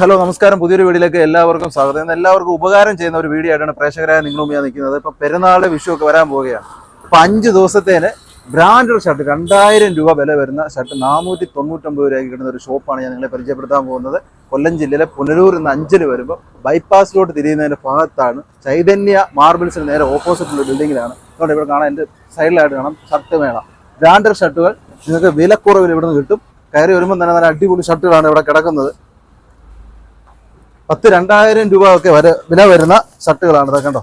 Hello നമസ്കാരം. പുതിയൊരു വീഡിയോയിലേക്ക് എല്ലാവർക്കും സ്വാഗതം. എല്ലാവർക്കും ഉപകാരം ചെയ്യുന്ന ഒരു വീഡിയോ ആയിട്ടാണ് പ്രേക്ഷകരായ നിങ്ങളും ഞാൻ നിൽക്കുന്നത്. ഇപ്പൊ പെരുന്നാൾ വിഷു ഒക്കെ വരാൻ പോവുകയാണ്. അപ്പൊ അഞ്ച് ദിവസത്തേന് ബ്രാൻഡഡ് ഷർട്ട് രണ്ടായിരം രൂപ വില വരുന്ന ഷർട്ട് നാനൂറ്റി തൊണ്ണൂറ്റൊമ്പത് രൂപയ്ക്ക് കിട്ടുന്ന ഒരു ഷോപ്പാണ് ഞാൻ നിങ്ങളെ പരിചയപ്പെടുത്താൻ പോകുന്നത്. കൊല്ലം ജില്ലയിലെ പുനലൂർ നിന്ന് അഞ്ചിന് വരുമ്പോൾ ബൈപ്പാസിലോട്ട് തിരിയുന്നതിന്റെ ഭാഗത്താണ് ചൈതന്യ മാർബിൾസിന് നേരെ ഓപ്പോസിറ്റുള്ള ബിൽഡിങ്ങിലാണ് അതുകൊണ്ട് ഇവിടെ കാണാൻ എന്റെ സൈഡിലായിട്ട് കാണാം. ഷർട്ട് വേണം. ബ്രാൻഡഡ് ഷർട്ടുകൾ നിങ്ങൾക്ക് വിലക്കുറവിൽ ഇവിടുന്ന് കിട്ടും. കയറി വരുമ്പോൾ തന്നെ നല്ല അടിപൊളി ഷർട്ടുകളാണ് ഇവിടെ കിടക്കുന്നത്. പത്ത് രണ്ടായിരം രൂപ ഒക്കെ വരെ വില വരുന്ന ഷർട്ടുകളാണ്. ഇതൊക്കെ കണ്ടോ?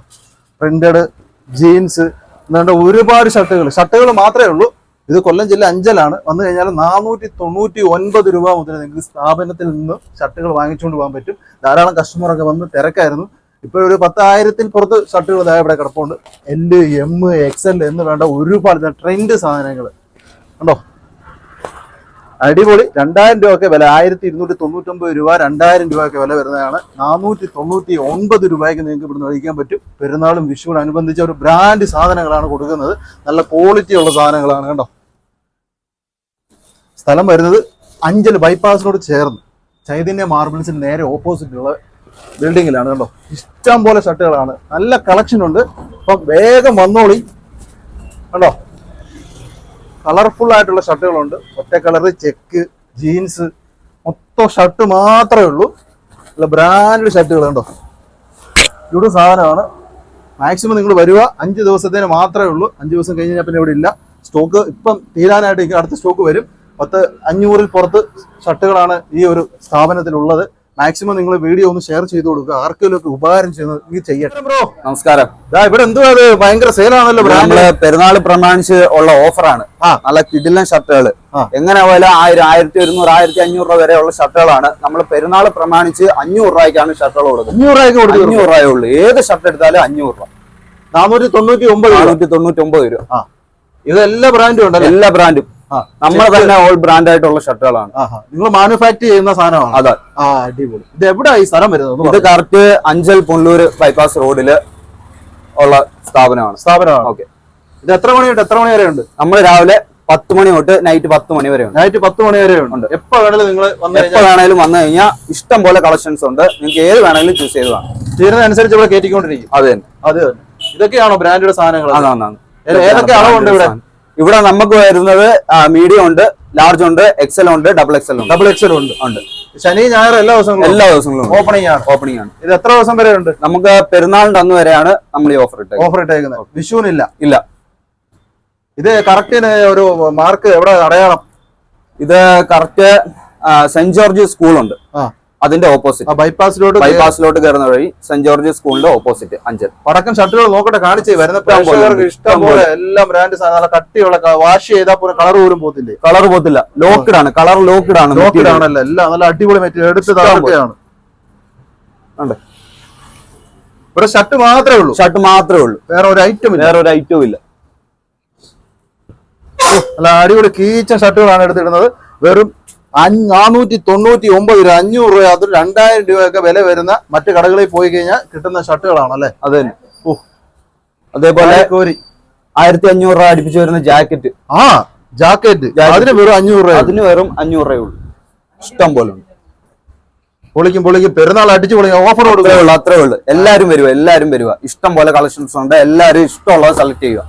പ്രിന്റഡ് ജീൻസ് എന്നുകൊണ്ട് ഒരുപാട് ഷർട്ടുകൾ. ഷർട്ടുകൾ മാത്രമേ ഉള്ളൂ. ഇത് കൊല്ലം ജില്ല അഞ്ചലാണ്. വന്നു കഴിഞ്ഞാൽ നാനൂറ്റി തൊണ്ണൂറ്റി ഒൻപത് രൂപ മുതൽ നിങ്ങൾക്ക് സ്ഥാപനത്തിൽ നിന്ന് ഷർട്ടുകൾ വാങ്ങിച്ചുകൊണ്ട് പോകാൻ പറ്റും. ധാരാളം കസ്റ്റമറൊക്കെ വന്ന് തിരക്കായിരുന്നു. ഇപ്പോഴൊരു പത്തായിരത്തിൽ പുറത്ത് ഷർട്ടുകൾ ഇതായ ഇവിടെ കിടപ്പുണ്ട്. എൽ എം എക്സ് എൽ എന്ന് വേണ്ട ഒരുപാട് ട്രെൻഡ് സാധനങ്ങൾ. കണ്ടോ? അടിപൊളി. രണ്ടായിരം രൂപയൊക്കെ വില. ആയിരത്തി ഇരുന്നൂറ്റി തൊണ്ണൂറ്റൊമ്പത് രൂപ രണ്ടായിരം രൂപയൊക്കെ വില വരുന്നതാണ്. നാനൂറ്റി തൊണ്ണൂറ്റി ഒൻപത് രൂപയ്ക്ക് നിങ്ങൾക്ക് ഇവിടുന്ന് കഴിക്കാൻ പറ്റും. പെരുന്നാളും വിഷുവിനും അനുബന്ധിച്ച ഒരു ബ്രാൻഡ് സാധനങ്ങളാണ് കൊടുക്കുന്നത്. നല്ല ക്വാളിറ്റി ഉള്ള സാധനങ്ങളാണ് കേട്ടോ സ്ഥലം വരുന്നത് അഞ്ചൽ ബൈപ്പാസിനോട് ചേർന്ന് ചൈതന്യ മാർബിൾസിന് നേരെ ഓപ്പോസിറ്റുള്ള ബിൽഡിങ്ങിലാണ് കണ്ടോ? ഇഷ്ടം പോലെ ഷർട്ടുകളാണ് നല്ല കളക്ഷൻ ഉണ്ട്. അപ്പം വേഗം വന്നോളി. കണ്ടോ? കളർഫുൾ ആയിട്ടുള്ള ഷർട്ടുകളുണ്ട് ഒറ്റ കളറ് ചെക്ക് ജീൻസ് മൊത്തം ഷർട്ട് മാത്രമേ ഉള്ളൂ. ഉള്ള ബ്രാൻഡ് ഷർട്ടുകൾ കണ്ടോ? ഇവിടെ സാധനമാണ്. മാക്സിമം നിങ്ങൾ വരിക അഞ്ച് ദിവസത്തേന് മാത്രമേ ഉള്ളൂ. അഞ്ച് ദിവസം കഴിഞ്ഞ് കഴിഞ്ഞാൽ പിന്നെ ഇവിടെ ഇല്ല. സ്റ്റോക്ക് ഇപ്പം തീരാനായിട്ട് അടുത്ത സ്റ്റോക്ക് വരും. പത്ത് അഞ്ഞൂറിൽ പുറത്ത് ഷർട്ടുകളാണ് ഈ ഒരു സ്ഥാപനത്തിലുള്ളത്. മാക്സിമം നിങ്ങൾ വീഡിയോ ഒന്ന് ഷെയർ ചെയ്ത് കൊടുക്കുക. ആർക്കെങ്കിലും ഒക്കെ ഉപകാരം ചെയ്യുന്നത് ഈ ചെയ്യട്ടെ. ബ്രോ നമസ്കാരം. ദാ ഇവിടെ എന്തുവാ അത് ഭയങ്കര സെയിലാണല്ലോ നമ്മൾ പെരുന്നാൾ പ്രമാണിച്ച് ഉള്ള ഓഫറാണ്. നല്ല കിടിലൻ ഷർട്ടുകൾ. എങ്ങനെ പോലെ ആയിരം ആയിരത്തി ഒരുന്നൂറ് ആയിരത്തി അഞ്ഞൂറ് രൂപ വരെയുള്ള ഷർട്ടുകളാണ്. നമ്മൾ പെരുന്നാൾ പ്രമാണിച്ച് അഞ്ഞൂറ് രൂപയ്ക്കാണ് ഷർട്ടുകൾ കൊടുക്കുന്നത്. അഞ്ഞൂറ് രൂപയ്ക്ക് കൊടുക്കും. അഞ്ഞൂറ് രൂപയേ ഉള്ളൂ. ഏത് ഷർട്ട് എടുത്താലും അഞ്ഞൂറ് രൂപ. നാനൂറ്റി തൊണ്ണൂറ്റി ഒമ്പത് രൂപ. നാനൂറ്റി തൊണ്ണൂറ്റി ഒമ്പത് രൂപ. ആ. ഇത് എല്ലാ ബ്രാൻഡും ഉണ്ടല്ലോ? എല്ലാ ബ്രാൻഡും നമ്മൾ തന്നെ ഓൾ ബ്രാൻഡ് ആയിട്ടുള്ള ഷർട്ടുകളാണ്. നിങ്ങൾ മാനുഫാക്ചർ ചെയ്യുന്ന സാധനമാണ്? അതെ. അടിപൊളി. ഇത് എവിടെ ഈ സ്ഥലം വരുന്നത് ഇത്. കറക്റ്റ് അഞ്ചൽ പുല്ലൂര് ബൈപ്പാസ് റോഡിൽ ഉള്ള സ്ഥാപനമാണ്. സ്ഥാപനമാണ്. ഓക്കെ. ഇത് എത്ര മണി തൊട്ട് എത്ര മണി വരെ ഉണ്ട്? നമ്മൾ രാവിലെ പത്ത് മണി തൊട്ട് നൈറ്റ് പത്ത് മണി വരെ ഉണ്ട്. നൈറ്റ് പത്ത് മണി വരെ ഉണ്ട്. എപ്പോ വേണേലും നിങ്ങൾ എപ്പോ വേണേലും വന്നു കഴിഞ്ഞാൽ ഇഷ്ടം പോലെ കളക്ഷൻസ് ഉണ്ട്. നിങ്ങൾക്ക് ഏത് വേണമെങ്കിലും ചൂസ് ചെയ്ത് കാണാം തീരുന്നതനുസരിച്ച് ഇവിടെ കയറ്റിക്കൊണ്ടിരിക്കും അത് തന്നെ. അത് തന്നെ. ഇതൊക്കെയാണോ ബ്രാൻഡഡ് സാധനങ്ങൾ. ഏതൊക്കെ അളവുണ്ട് ഇവിടെ? ഇവിടെ നമുക്ക് വരുന്നത് മീഡിയം ഉണ്ട് ലാർജ് ഉണ്ട് എക്സൽ ഉണ്ട് ഡബിൾ എക്സൽ ഉണ്ട്. ഡബിൾ എക്സൽ ഉണ്ട്. ഉണ്ട്. ശനി ഞായർ എല്ലാ ദിവസങ്ങളും എല്ലാ ദിവസങ്ങളും ഓപ്പണിംഗ് ആണ്. ഓപ്പണിംഗ് ആണ്. ഇത് എത്ര ദിവസം വരെ ഉണ്ട്? നമുക്ക് പെരുന്നാളിന്റെ അന്ന് വരെയാണ് നമ്മൾ ഈ ഓഫർ ഇട്ടത് ഓഫർ ഇട്ടേക്കുന്നത്. വിഷുവിനില്ല. ഇല്ല. ഇത് കറക്റ്റിന് ഒരു മാർക്ക് എവിടെ അടയാളം? ഇത് കറക്റ്റ് സെന്റ് ജോർജ് സ്കൂളുണ്ട് ആ. അതിന്റെ ഓപ്പോസിറ്റ് ബൈപ്പാസിലോട്ട് ബൈപ്പാസിലോട്ട് കയറുന്ന വഴി സെന്റ് ജോർജ് സ്കൂളിന്റെ ഓപ്പോസിറ്റ് അഞ്ചൽ. വടക്കൻ ഷർട്ടുകൾ നോക്കട്ടെ കാണിച്ച് വരുന്ന ഇഷ്ടംപോലെ ഇഷ്ടം പോലെ. എല്ലാം ബ്രാൻഡ് സാധനം കട്ടിയുള്ള വാഷ് ചെയ്താൽ പോലും കളർ പോലും പോത്തില്ലേ കളർ പോത്തില്ല ലോക്ക്ഡ് ആണ്. കളർ ലോക്ക്ഡ് ആണ് ലോക്കഡ് ആണല്ലോ. എല്ലാം നല്ല അടിപൊളി മെറ്റീരിയൽ എടുത്ത് താഴെയാണ്. ഇവിടെ ഷർട്ട് മാത്രമേ ഉള്ളൂ. ഷർട്ട് മാത്രമേ ഉള്ളൂ. വേറെ ഒരു ഐറ്റം വേറെ ഒരു ഐറ്റവും ഇല്ല. നല്ല അടിപൊളി കീച്ച ഷർട്ടുകളാണ് എടുത്തിടുന്നത്. വെറും നാനൂറ്റി തൊണ്ണൂറ്റി ഒമ്പത് രൂപ അഞ്ഞൂറ് രൂപ അത് രണ്ടായിരം രൂപയൊക്കെ വില വരുന്ന മറ്റു കടകളിൽ പോയി കഴിഞ്ഞാൽ കിട്ടുന്ന ഷർട്ടുകളാണ് അല്ലെ? അത് തന്നെ. ഓ. അതേപോലെ കോരി ആയിരത്തി അഞ്ഞൂറ് രൂപ അടുപ്പിച്ച് വരുന്ന ജാക്കറ്റ്. ആ ജാക്കറ്റ്. അതിന് വെറും അഞ്ഞൂറ് രൂപ അതിന് വെറും അഞ്ഞൂറ് രൂപയുള്ളൂ ഇഷ്ടം പോലെ ഉണ്ട്. പൊളിക്കും പൊളിക്കും. പെരുന്നാൾ അടിച്ചു പൊളിക്കും. ഓഫർ കൊടുക്കുക അത്രേ ഉള്ളൂ അത്രേ ഉള്ളൂ. എല്ലാരും വരുക എല്ലാരും വരുക ഇഷ്ടം പോലെ കളക്ഷൻസ് ഉണ്ട്. എല്ലാരും ഇഷ്ടമുള്ളത് സെലക്ട് ചെയ്യുക